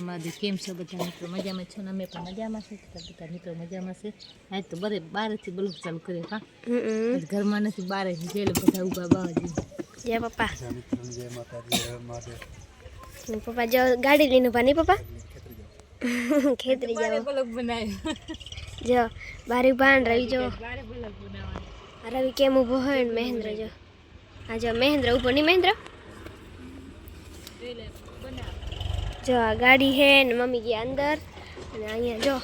મારી કેમ છો? બધા મિત્રો મજામાં છો ને? અમે પણ મજામાં છે બધા મિત્રો મજામાં છે. આજ તો બધે બહારથી બ્લોગ ચાલુ કર્યો હા? ઘરમાં નથી બારે જેલે બધા ઊભા બાવાજી. જય પપ્પા હમ, પપ્પા જો ગાડી લઈને ઊભા નહીં પપ્પા? ખેતરી જાવ બ્લોગ બનાવ્યો. જો બારી ભાન રવિ જો રવિ કેમ ઊભો હોય ને મહેન્દ્ર જો આ જો મહેન્દ્ર ઊભો નહીં મહેન્દ્ર? જો આ ગાડી હે ને મમ્મી ગયા અંદર. અને અહીંયા જો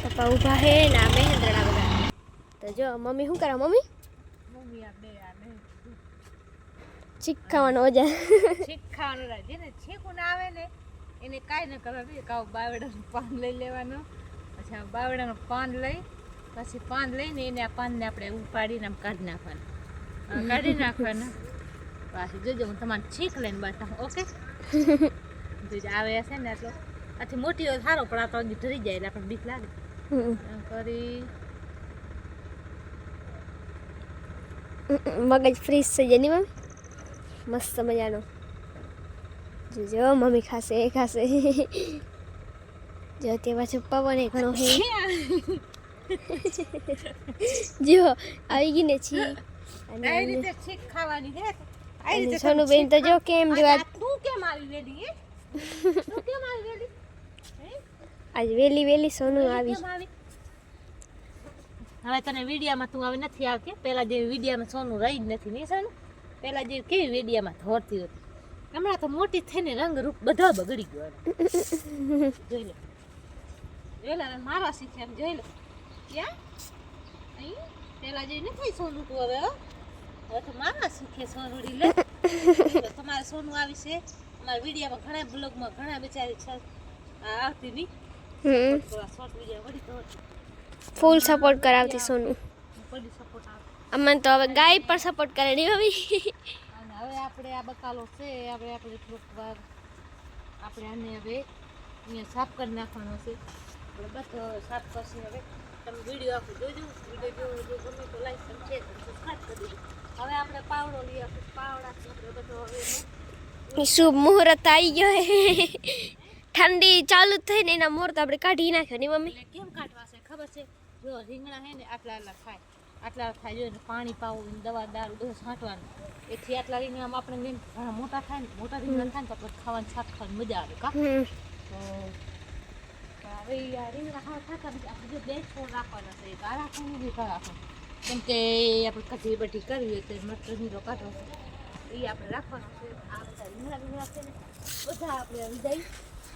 પપ્પા ઊભા હે ને આ મહેન્દ્રના બધા. તો જો મમ્મી શું કરે મમ્મી? મમ્મી આ બે આ બે. ચીક ખાવાનો ઓજા. છીક ખાવાનું રાખ જેને છીકું ના આવે ને એને કાંઈ ન કરવાનું. કાવ બાવડાનું પાન લઈ લેવાનું. પછી આ બાવડાનું પાન લઈ પછી પાન લઈને એને આ પાનને આપણે ઉપાડીને આમ કાઢી નાખવાનું. કાઢી નાખવાનું. પાછી જોજો હું તમારે છીક લઈને બતાવું ઓકે? જોજો આવે હશે ને એટલો આથી મોટી હોય સારો પણ આ તો ઢરી જાય એટલે આપણને બીક લાગે. કરી મગજ ફ્રીઝ થઈ જાય મમ્મી? મસ્ત મજાનો. જો જો મમ્મી ખાશે ખાશે. જો તે પાછું પવન એ ઘણો હે. જો આવી ગઈ ને છી અને આ રીતે છીક ખાવાની છે આ રીતે સોનુબેન તો જો કેમ જો તું કેમ આવી રેડી આજ વેલી વેલી સોનું આવી. હવે તને વિડીયામાં તું હવે નથી આવતી. પેલા જેવી વિડીયામાં સોનું રહી જ નથી નહીં સોનું? પેલા જેવી કેવી વિડીયામાં ધોરતી હતી? હમણાં તો મોટી થઈને રંગ રૂપ બધા બગડી ગયો. જોઈ લે. જોઈ લે મારા શીખે એમ જોઈ લે. ક્યાં? અહીં? પેલા જેવી નથી સોનું તું હવે મારા શીખે સોનુડી લે. તો તમારે સોનું આવી છે. અમારા વિડીયામાં ઘણા બ્લોગમાં ઘણા બિચારી છે. આવતી વળી ફૂલ સપોર્ટ કરાવતી સોનું. અમને તો હવે ગાય પર સપોર્ટ કરે નહીં હવે અને હવે આપણે આ બકાલો છે. આપણે આપણે થોડુંક વાર આપણે આને હવે અહીંયા સાફ કરી નાખવાનો છે. આપણે બસ સાફ કરશે હવે. તમે વીડિયો આખો જોજો. વીડિયો જોવો જો ગમે તો લાઈક અને સબસ્ક્રાઈબ કરી દેજો. હવે આપણે પાવડો લઈ પાવડા આપણે બધો હવે શુભ મુહૂર્ત આવી ગયો ઠંડી ચાલુ થઈ ને એના મુહૂર્ત આપણે કાઢી નાખ્યો ને મમ્મી? કેમ કાઢવા છે ખબર છે? જો રીંગણા હે ને આટલા આટલા થાય આટલા થાય જોઈએ પાણી પાવું ને દવા દારૂ બધું છાંટવાનું. એથી આટલા રીંગણા આપણે ઘણા મોટા થાય ને મોટા રીંગણા થાય ને તો આપણે ખાવાની છાંટ ખાવાની મજા આવે કા? તો હવે ઈ આ રીંગણા ખાવા થતા આપણે બે છોડ રાખવાના છે એક આ રાખવાનું એક આ રાખવાનું કેમ કે આપણે કચી બધી કરવી હોય તો મટર નીરો કાઢવો એ આપણે રાખવાનો છે આ બધા રીંગણા રીંગણા છે ને બધા આપણે વિદાય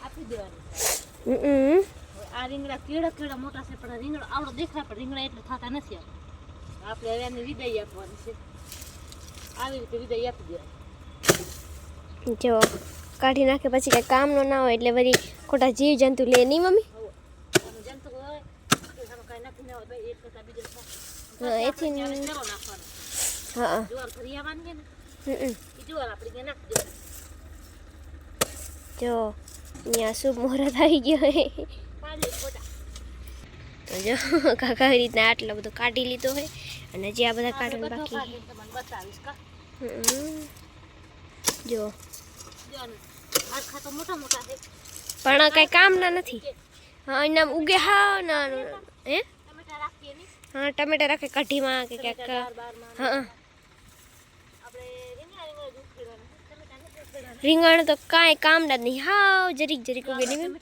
આપી દેવાની આ રીંગણા કેળા કેળા મોટા છે પણ રીંગણા આવડો દેખાય પણ રીંગણા એટલે થતા નથી આપણે હવે એને વિદાય આપવાની છે આવી રીતે વિદાય આપી દેવાની જો કાઢી નાખે પછી કઈ કામનો ના હોય એટલે વળી ખોટા જીવ જંતુ લે નહીં મમ્મી નાખી દેવાની. જો અહીંયા શુભ મુહૂર્ત આવી ગયો હે. તો જો કાકા આવી રીતના આટલો બધો કાઢી લીધો હોય અને જે આ બધા કાઢવાનું બાકી. જો. પણ કઈ કામના નથી. હા એના ઉગે હા ના હે? હા ટમેટા રાખે કઢીમાં કે ક્યાંક. હા આપણે રીંગણા તો કાંઈ કામના ના નહીં. હાવ જરીક જરીક ઉગે નહીં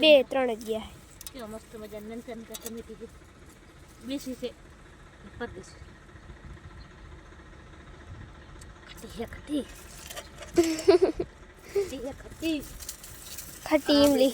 બે ત્રણ જ ગયા કેવો મસ્ત મજા નંતર નંતર ટમેટી બેસી છે. પરદેશ ખટી હે ખટી. ખટી હે ખટી. ખટી ઇમલી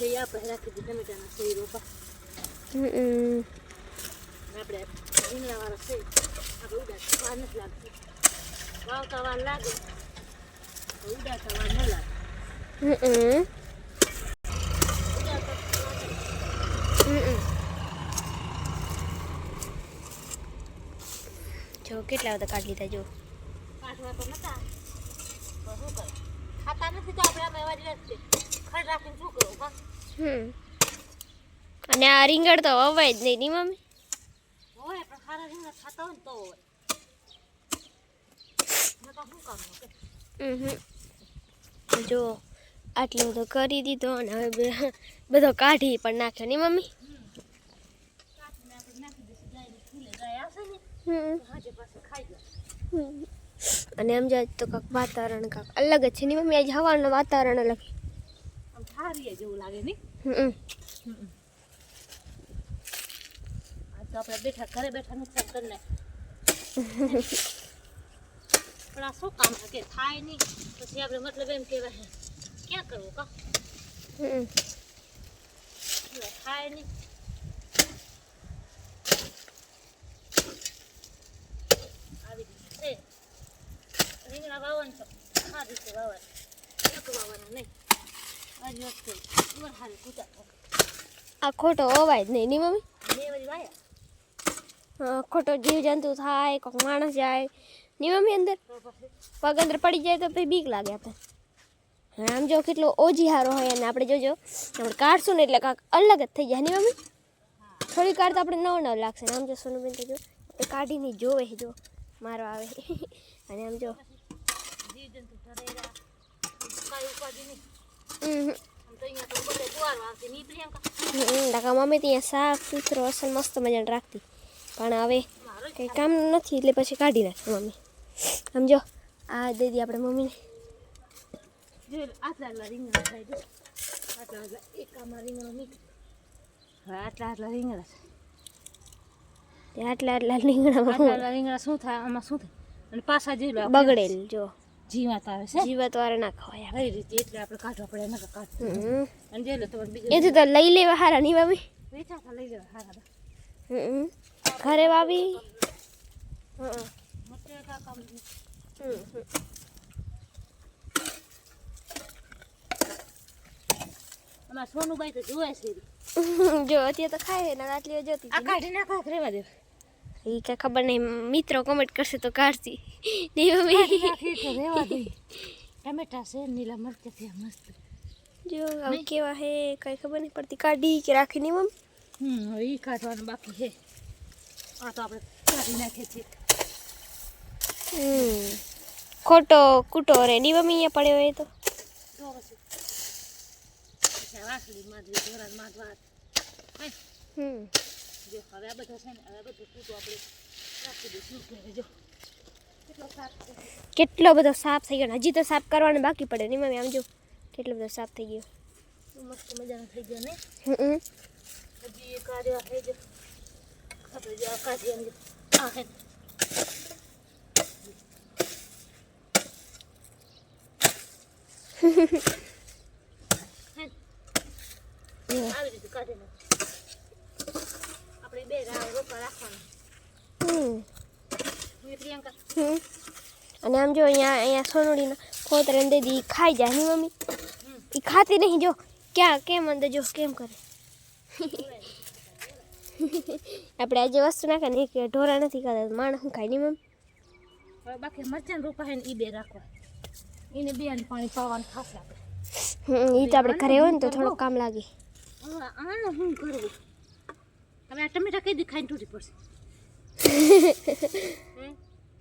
જો કેટલા બધા કાઢી લીધા જો ખાતા નથી તો આપણે એવા જ રહેશે રાખીને શું હમ. અને આ રીંગણ તો અવાય જ નહીં ની મમ્મી? હોય પણ ખારા રીંગણા ખાતા હોય ને તો હોય. નકર આ શું કામનું કે હમ જો આટલું બધું કરી દીધો અને હવે બધો કાઢી પણ નાખ્યો ની મમ્મી. અને એમ જાય તો કાંક વાતાવરણ કાંક અલગ જ છે ની મમ્મી? આજે હવાનું વાતાવરણ અલગ ઠારીએ જેવું લાગે નહીં? તો આપણે બેઠા ઘરે બેઠા નુકસાન કરી નાખે. પણ આ શું કામ છે કે થાય નહીં? પછી આપણે મતલબ એમ કહેવાય ક્યાં કરવું કા? હમ. થાય નહીં. આવી રીતે રીંગણા વાવવાનું તો આ રીતે વાવવાનું. એક વાવવાના નહીં. આ ખોટો અવાજ નહીં ની મમ્મી? ખોટો જીવ જંતુ થાય કોઈક માણસ જાય. ની મમ્મી અંદર? પગ અંદર પડી જાય તો પછી બીક લાગે આપણે આમ જો કેટલો ઓજી હારો હોય અને આપણે જોજો, આપણે કાઢશું ને એટલે કાંક અલગ જ થઈ જાય. ની મમ્મી? થોડી કાઢ તો આપણે નવ નવ લાગશે આમ જો સોનુબેન તો જો આપણે કાઢીને જોવે જો. મારો આવે. અને આમ જો. જીવ જંતુ કાકા મમ્મી ત્યાં સાફ સુથરો અસલ મસ્ત મજાને રાખતી પણ હવે કંઈ કામ નથી એટલે પછી કાઢી નાખે મમ્મી સમજો આ દઈ દી આપણે મમ્મીને આટલા આટલા રીંગણા આટલા આટલા એક આમાં રીંગણો નીકળે હવે આટલા આટલા રીંગણા છે આટલા આટલા રીંગણામાં આટલા આટલા રીંગણા શું થાય આમાં શું થાય અને પાછા બગડેલ જો જીવાત આવે છે. જીવાત વાળા ના ખવાય કઈ રીતે એટલે આપણે કાઢવા પડે એના કાઢ અને જે લો તમારે બીજું એથી તો લઈ લેવા હારા નહીં વાવી વેચા તો લઈ લેવા હારા હમ. ઘરે વાવી હમ. મોટે કાકા હમ. અમારા સોનુબાઈ તો જોવે છે. જો અત્યારે તો ખાય ને આટલી જોતી આ કાઢી નાખો રેવા દે એ કાંઈ ખબર નહીં. મિત્રો કોમેન્ટ કરશે તો કાઢતી નહીં મમ્મી? ટમેટા છે નીલા મરચા છે મસ્ત. જો હવે કેવા હે કઈ ખબર નહીં પડતી. કાઢી કે રાખી નહીં મમ્મી? હમ એ કાઢવાનું બાકી છે. આ તો આપણે કાઢી નાખીએ છીએ. હમ. ખોટો કૂટો રે. ની મમ્મી અહીંયા પડ્યો હોય તો? માધવી ધોરણ માધવા. હમ. જો હવે આ બધા છે ને હવે આ બધું કૂટું આપણે રાખી દઈશું ઘરે જો. કેટલો સાફ છે કેટલો બધો સાફ થઈ ગયો ને. હજી તો સાફ કરવાનો બાકી પડે. નહીં મમ્મી આમ જો. કેટલો બધો સાફ થઈ ગયો. મસ્ત મજાનો થઈ ગયો ને? હમ. હજી એક આ જેવા થઈ ગયો. આપણે જો આ કાઢી એમ જો. આ હે હે. આવી રીતે કાઢી નાખ આપણે બે રા- રાખવાના. અને આમ જો અહીંયા અહીંયા સોનોડીના ખોતર અંદર દી ખાઈ જાય ની મમ્મી? એ ખાતી નહીં જો. ક્યાં કેમ અંદર જો કેમ કરે? આપણે આજે વસ્તુ નાખે ને એક ઢોરા નથી ખાતા માણસ હું ખાય નહીં મમ્મી? બાકી મરચાં રોપા હે ને એ બે રાખવા એને બે પાણી પાવાનું ખાશે આપણે. હમ, ઈ તો આપણે ઘરે હોય ને તો થોડુંક કામ લાગે. આને શું કરવું? હવે આ ટમેટા કઈ દી ખાઈને તૂટી પડશે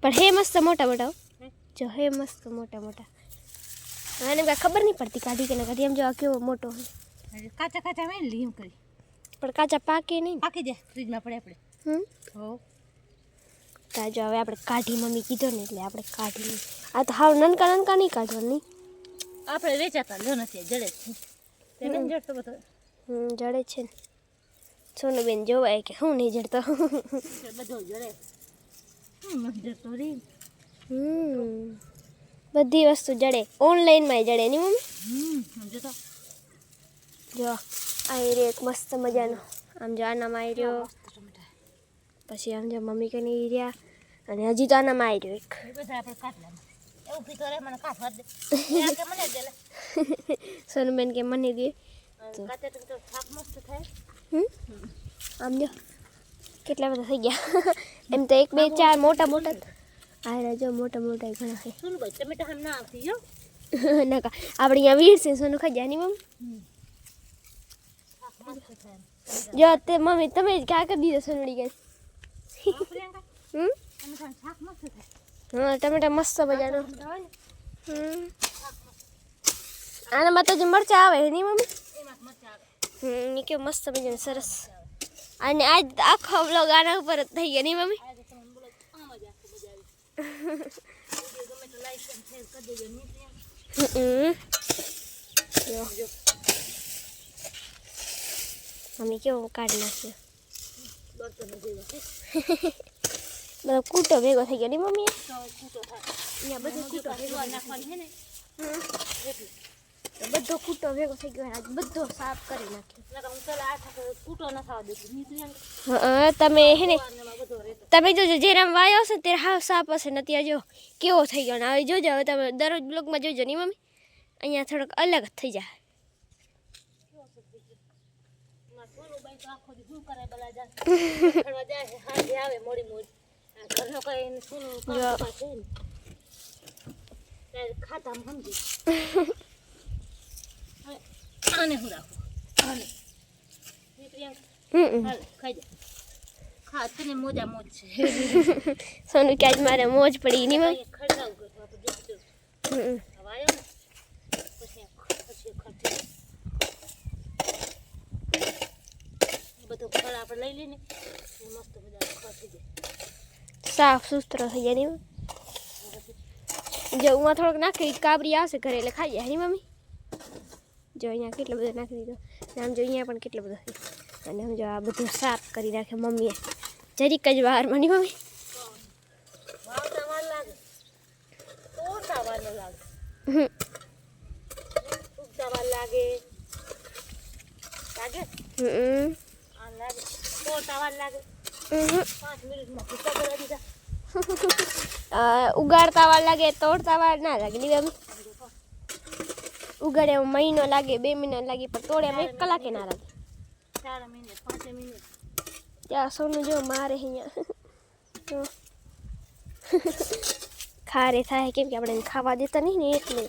પણ હે મસ્ત મોટા મોટા જો હે મસ્ત મોટા મોટા. મને કાંઈ ખબર નહીં પડતી કાઢી કે ના કાઢી. એમ જો આ કેવો મોટો હોય કાચા કાચા મેં લીમ કરી. પણ કાચા પાકે નહીં પાકી જાય ફ્રીજમાં પડે આપણે. હમ? હો. તો જો હવે આપણે કાઢી મમ્મી કીધો ને એટલે આપણે કાઢી લઈએ. આ તો હાવ નનકા નનકા નહીં કાઢવાની. આપણે વેચાતા લ્યો નથી જડે છે. જડે છે ને. સોનુબેન જોવાય કે હું નહીં જડતો. બધો વસ્તુ જડે. ઓનલાઈનમાં જડે નહીં, મમ્મી? જો આવી રહ્યો એક મસ્ત મજાનો. આમ જો આનામાં આવી રહ્યો પછી આમ જો મમ્મી કે નહીં રહ્યા. અને હજી તો આનામાં આવી રહ્યો એક. સોનુબેન કે મને દે. તો મસ્ત થાય આમ જો કેટલા બધા થઈ ગયા. એમ તો એક બે ચાર મોટા મોટા આ જો મોટા મોટા ઘણા છે. સુન ભાઈ ટમેટા હમ ના આવતી જો નકા આપણે અહીંયા વીર છે સોનું ખાઈ જાની મમ્મી? જો તે મમ્મી તમે જ ક્યાં કરી દીધો સોનડી ગઈ હા, ટમેટા મસ્ત બજારો. ને. આનામાં તો જે મરચાં આવે નહીં મમ્મી? આવે. કેવું મસ્ત મજાનું સરસ. અને આજ આખો બ્લોગ આના ઉપર જ થઈ ગયો નહીં મમ્મી? મમ્મી કેવું કાઢી નાખ્યો બધો કૂટો ભેગો થઈ ગયો નહીં મમ્મી? કૂટો થાય. બધો કૂટો ભેગો નાખવાની છે ને બધો કૂટો ભેગો થઈ ગયો આજ બધો સાફ કરી નાખ્યો. તમે હે ને તમે જોજો જે રામ વાયો હશે ત્યારે હાવ સાફ હશે ને અત્યારે જો કેવો થઈ ગયો ને હવે જોજો હવે તમે દરરોજ બ્લોગમાં જોજો નહીં મમ્મી. અહીંયા થોડોક અલગ થઈ જાય મારા સોનુબાઈ તો આખો દી શું કરે બલા જાય ફરવા જાય છે, સાંજે આવે મોડી મોડી આ ઘરનો કઈ એને સોનું કામ જો. તો છે ને ત્યારે ખાતામાં સમજી. હવે આને હું રાખું. હાલ. સોનું કે આજ મારે મોજ પડી નહીં મમ્મી અહીંયા ખડકાવું કરતો આપણે જોઈશું. હમ. હવે આવ્યો પછી આ પછી ખર્ચે એ બધું ફળ આપણે લઈ લઈને એ મસ્ત બધા ખર થઈ સાફ સુથરો થઈ જાય જો ઉમાં થોડોક નાખી કાબરી આવશે ઘરે એટલે ખાઈ જાય મમ્મી. જો અહીંયા કેટલો બધો નાખી દીધો ને આમ જો અહીંયા પણ કેટલો બધો છે અને આમ જો આ બધું સાફ કરી નાખે મમ્મીએ જરીક જ બહારમાં નહીં મમ્મી વાવતા વાર લાગે તોડતા વાર ન લાગે હમ. ઉગતા વાર લાગે લાગે હમ. આ લાગે તોડતા વાર લાગે હમ. પાંચ મિનિટમાં ભૂકા કરી દીધા અ, ઉગાડતા વાર લાગે તોડતા વાર ના લાગે નહીં મમ્મી ઉગાડે મહિનો લાગે બે મહિના લાગે પણ તોડ્યામાં એક કલાકે ના લાગે. ત્યાં સોનું જો મારે અહીંયા. ખારે થાય કેમ કે આપણે ખાવા દેતા નહીં ને એટલે?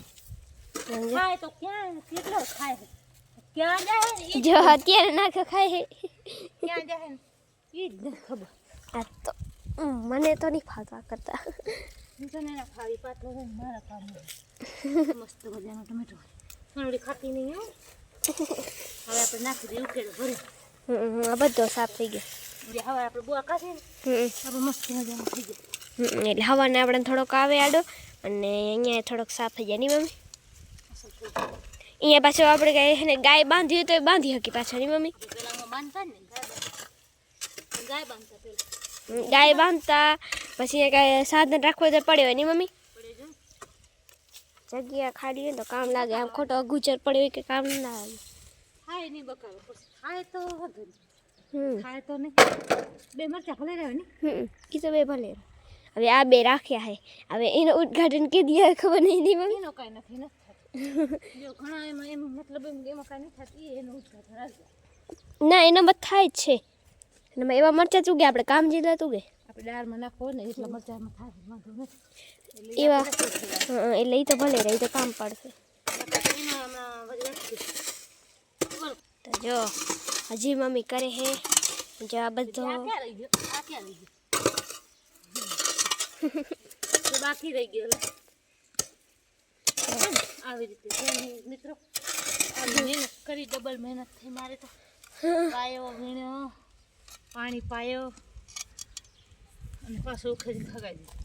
ખાય તો ક્યાં કેટલો ખાય? ક્યાં જાય ને ઈ? જ જો અત્યારે નાખો ખાય હે. ક્યાં જાય ને? જ ખબર. આ તો મને તો નહીં ફાવતા કરતા. ના મારા કામ મસ્ત મજાનો ટમેટો. થોડી ખાતી નહીં હો હવે આપણે નાખી દઈએ ઉકેલો ભરી હમ, આ બધો સાફ થઈ ગયો એટલે હવે આપણે બોવા કાઢીએ ને હમ, આપણે મસ્ત મજાનો થઈ જાય હમ, એટલે હવાને આપણે થોડોક આવે આડો અને અહીંયા થોડોક સાફ થઈ જાય નહીં મમ્મી અસલ થઈ જાય અહીંયા પાછો આપણે ગાય એને ગાય બાંધી હોય તો એ બાંધી શકી પાછા નહીં મમ્મી જે પેલા બાંધતા ને ગાય બાંધતા ગાય બાંધતા પેલા હમ, ગાય બાંધતા પછી અહીંયા કાંઈ સાધન રાખવું હોય તો પડ્યો હોય નહીં મમ્મી પડે જો જગ્યા ખાલી હોય ને તો કામ લાગે. આમ ખોટો ગુજર પડ્યો હોય કે કામ ના લાગે ખાય નહીં બકાલો. પછી ખાય તો વાંધો નહીં. હમ. ખાય તો નહીં. બે મરચાં ભલે રહે ને. હમ. એ તો બે ભલે હવે આ બે રાખ્યા હે. હવે એનું ઉદઘાટન કે દિયા ખબર નહીં નહીં મમ્મી એનો કાંઈ નથી નથી થતું. જો ઘણા એમાં એનું મતલબ એમ કે એમાં કાંઈ નથી થતું એ એનું ઉદ્ઘાટન રાખજો ના એનામાં થાય જ છે. એનામાં એવા મરચાં ચૂગે આપણે કામ જેટલા ચૂગે. આપણે દાળમાં નાખવો હોય ને એટલા મરચાંમાં થાય વાંધો નથી. એટલે એવા આપણે નથી થતું. હં, એટલે એ તો ભલે રહે એ તો કામ પડશે નકર તો એમાં હમણાં વળી રાખી દઈશું. બોલો તો જો હજી મમ્મી કરે હે જો આ બધો આ ક્યાં રહી ગયો આ ક્યાં રહી ગયો તો બાકી રહી ગયો લે. આવી રીતે છે ને મિત્રો આવી મહેનત કરી ડબલ મહેનત થઈ મારે તો પાયો વીણ્યો પાણી પાયો અને પાછું ઉખેડી ખગાઈ દીધું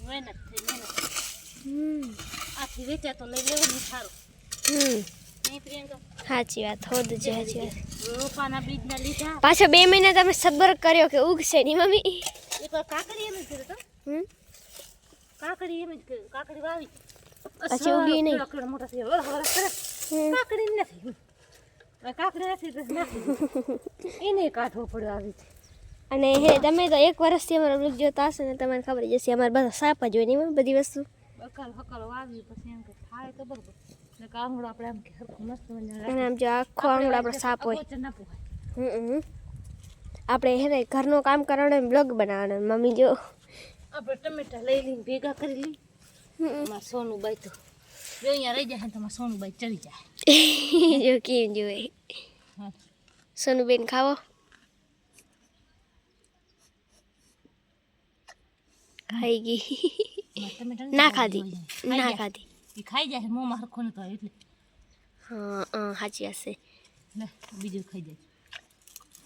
મહેનત થઈ મહેનત આથી વેચ્યા તો લઈ લેવાનું સારું સાચી વાત હોદ સાચી વાત. રોપાના બીજના લીધા પાછો બે મહિના તમે સબર કર્યો કે ઉગશે નહીં મમ્મી? એક વાર કાકડી એમ જ કર્યું તો. હમ? કાકડી એમ જ કર્યું. કાકડી વાવી. પછી ઉગી નહીં. કાકડી મોટા થઈ કરે. કાકડી નથી. કાકડી નથી એને કાઢવો પડ્યો આવી. અને હે તમે તો એક વર્ષથી અમારો બ્લોગ જોતા હશો ને તમને ખબર જ હશે અમારે બધા સાપ જ હોય ને એમાં બધી વસ્તુ. બકાલ હકાલ વાવી પછી એમ કે થાય તો બરોબર. ને કાંગડો આપણે એમ કે હરખું મસ્ત અને આમ જો આખો આંગડો આપણો સાપ હોય. હમ હમ. આપણે હે ને ઘરનું કામ કરવાનું બ્લોગ બનાવવાનો મમ્મી જો. આપણે ટમેટા લઈ લઈને ભેગા કરી લઈ હમ. સોનું બાઈ તો જો અહીંયા રહી જાય ને સોનું બાઈ ચડી જાય. જો કેમ જોવે. સોનુબેન ખાવો. ખાઈ ગઈ. ના ખાધી. ના ખાધી. એ ખાઈ જાય મોંમાં હરખો નતો તો એટલે. હા સાચી હશે બીજું ખાઈ જાય.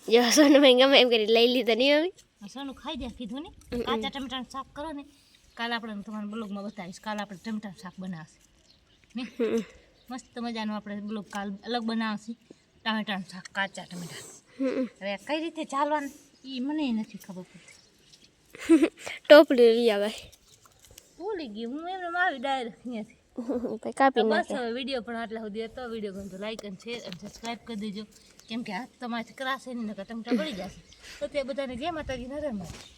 જો સોનુભાઈ ગમે એમ કરી લઈ લીધા નહીં આવી હસવાનું સોનું ખાઈ જાય કીધું ને કાચા ટમેટાનું શાક કરો ને કાલ આપણે તમારા બ્લોગમાં બતાવીશ. કાલ આપણે ટમેટાનું શાક બનાવશે. ને મસ્ત મજાનું આપણે બ્લોગ કાલ અલગ બનાવશે. ટમેટાનું શાક કાચા ટમેટા. હવે કઈ રીતે ચાલવાનું એ મને નથી ખબર પડતી. ટોપલી લઈ આવે ભૂલી ગઈ હું એમને આવી ડાયરેક્ટ અહીંયાથી પછી કાપી તો બસ હવે વીડિયો પણ આટલા સુધી હતો વીડિયો ગમતો લાઈક અને શેર અને સબસ્ક્રાઈબ કરી દેજો કેમ કે હાથ તમારાથી કરાશે નહીં નકર ટમટા પડી જશે તો તે બધાને જય માતાજી નરેન્દ્ર